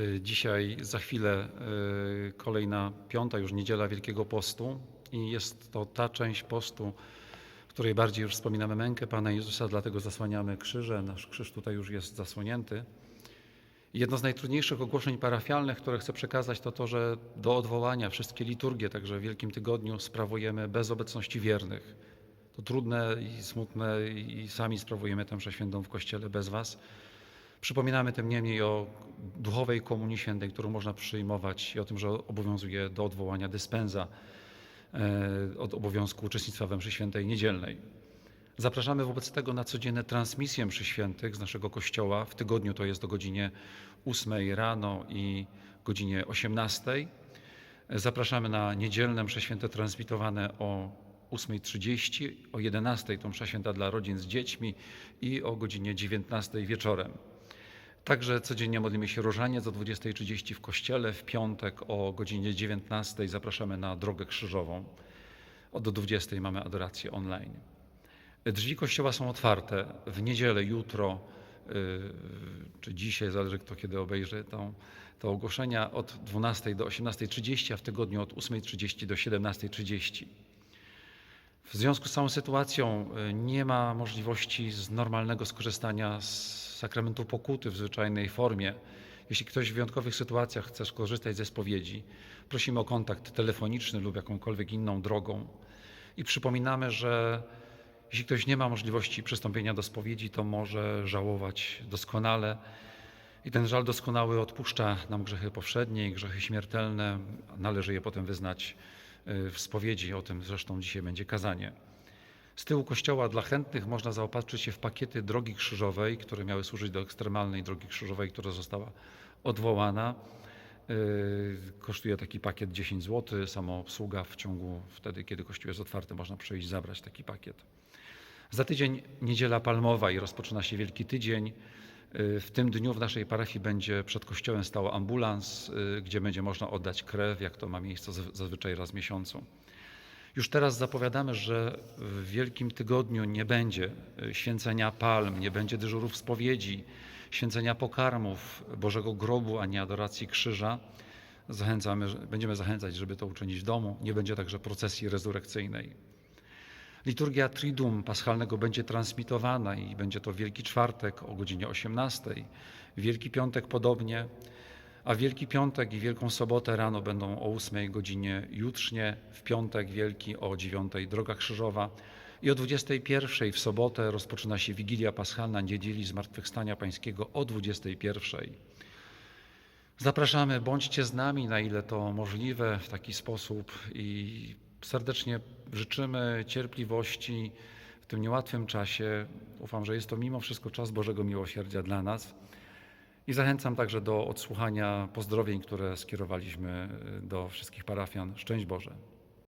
Y, Dzisiaj za chwilę y, kolejna piąta już niedziela Wielkiego Postu i jest to ta część postu, w której bardziej już wspominamy mękę Pana Jezusa, dlatego zasłaniamy krzyże. Nasz krzyż tutaj już jest zasłonięty. Jedno z najtrudniejszych ogłoszeń parafialnych, które chcę przekazać, to to, że do odwołania wszystkie liturgie, także w Wielkim Tygodniu, sprawujemy bez obecności wiernych. To trudne i smutne i sami sprawujemy tę mszę świętą w Kościele bez Was. Przypominamy tym niemniej o duchowej komunii świętej, którą można przyjmować i o tym, że obowiązuje do odwołania dyspensa e, od obowiązku uczestnictwa we mszy świętej niedzielnej. Zapraszamy wobec tego na codzienne transmisje mszy świętych z naszego kościoła. W tygodniu to jest o godzinie 8 rano i godzinie 18. Zapraszamy na niedzielne msze święte transmitowane o 8.30, o 11.00 to msza święta dla rodzin z dziećmi i o godzinie 19.00 wieczorem. Także codziennie modlimy się różaniec o 20.30 w kościele. W piątek o godzinie 19.00 zapraszamy na drogę krzyżową. Od 20.00 mamy adorację online. Drzwi kościoła są otwarte. W niedzielę, jutro, yy, czy dzisiaj, zależy kto kiedy obejrzy tą, to ogłoszenia, od 12 do 18.30, a w tygodniu od 8.30 do 17.30. W związku z całą sytuacją y, nie ma możliwości z normalnego skorzystania z sakramentu pokuty w zwyczajnej formie. Jeśli ktoś w wyjątkowych sytuacjach chce skorzystać ze spowiedzi, prosimy o kontakt telefoniczny lub jakąkolwiek inną drogą. I przypominamy, że jeśli ktoś nie ma możliwości przystąpienia do spowiedzi, to może żałować doskonale. I ten żal doskonały odpuszcza nam grzechy powszednie i grzechy śmiertelne. Należy je potem wyznać y, w spowiedzi. O tym zresztą dzisiaj będzie kazanie. Z tyłu kościoła dla chętnych można zaopatrzyć się w pakiety drogi krzyżowej, które miały służyć do ekstremalnej drogi krzyżowej, która została odwołana. Yy, Kosztuje taki pakiet 10 zł. Samoobsługa w ciągu wtedy, kiedy kościół jest otwarty, można przyjść zabrać taki pakiet. Za tydzień niedziela palmowa i rozpoczyna się Wielki Tydzień. Yy, W tym dniu w naszej parafii będzie przed kościołem stał ambulans, yy, gdzie będzie można oddać krew, jak to ma miejsce zaz- zazwyczaj raz w miesiącu. Już teraz zapowiadamy, że w Wielkim Tygodniu nie będzie y, święcenia palm, nie będzie dyżurów spowiedzi, święcenia pokarmów, Bożego Grobu, ani adoracji krzyża. Zachęcamy, będziemy zachęcać, żeby to uczynić w domu. Nie będzie także procesji rezurekcyjnej. Liturgia Triduum Paschalnego będzie transmitowana i będzie to Wielki Czwartek o godzinie 18, Wielki Piątek podobnie, a Wielki Piątek i Wielką Sobotę rano będą o 8 godzinie jutrznie, w piątek Wielki o 9 Droga Krzyżowa i o 21 w sobotę rozpoczyna się Wigilia Paschalna Niedzieli Zmartwychwstania Pańskiego o 21. Zapraszamy, bądźcie z nami, na ile to możliwe w taki sposób i serdecznie życzymy cierpliwości w tym niełatwym czasie. Ufam, że jest to mimo wszystko czas Bożego Miłosierdzia dla nas. I zachęcam także do odsłuchania pozdrowień, które skierowaliśmy do wszystkich parafian. Szczęść Boże.